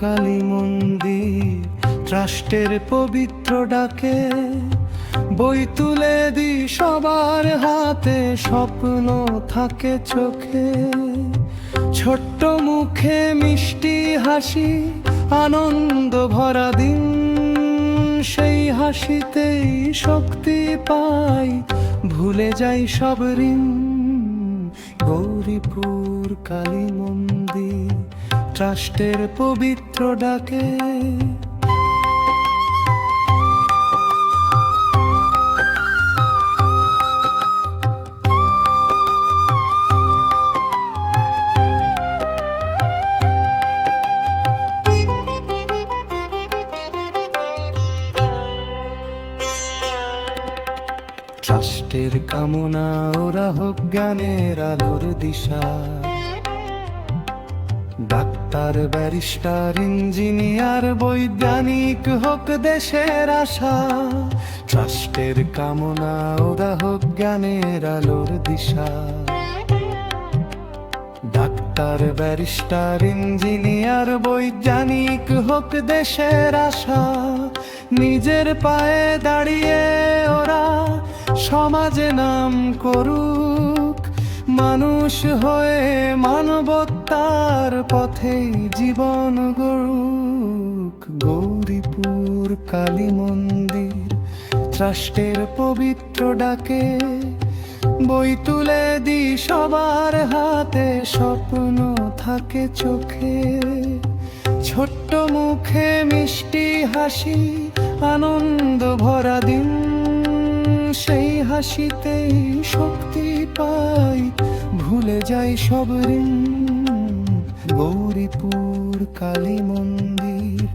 কালী মন্দির ট্রাস্টের পবিত্র ডাকে, বই তুলে দি সবার হাতে, স্বপ্ন থাকে চোখে। ছোট্ট মুখে মিষ্টি হাসি, আনন্দ ভরা দিন, সেই হাসিতেই শক্তি পাই। ভুলে যাই সব ঋণ, গৌরীপুর কালী মন্দির ট্রাস্টের পবিত্র ডাকে। ট্রাস্টের কামনা ওরা হোক জ্ঞানের আলোর দিশা। ব্যারিস্টার, ইঞ্জিনিয়ার, বৈজ্ঞানিক হোক দেশের আশা। ট্রাস্টের কামনা ওরা হোক জ্ঞানের আলোর দিশা। ডাক্তার, ব্যারিস্টার, ইঞ্জিনিয়ার, বৈজ্ঞানিক হোক দেশের আশা। নিজের পায়ে দাঁড়িয়ে ওরা সমাজে নাম করুক। মানুষ হয়ে মানবতার পথে জীবন গড়ুক গৌরীপুর কালী মন্দির। ট্রাস্টের পবিত্র ডাকে বই তুলে দি সবার হাতে, স্বপ্ন থাকে চোখে। ছোট্ট মুখে মিষ্টি হাসি, আনন্দ ভরা দিন। সেই হাসিতেই শক্তি পাই, ভুলে যাই সব ঋণ। গৌরীপুর কালী মন্দির।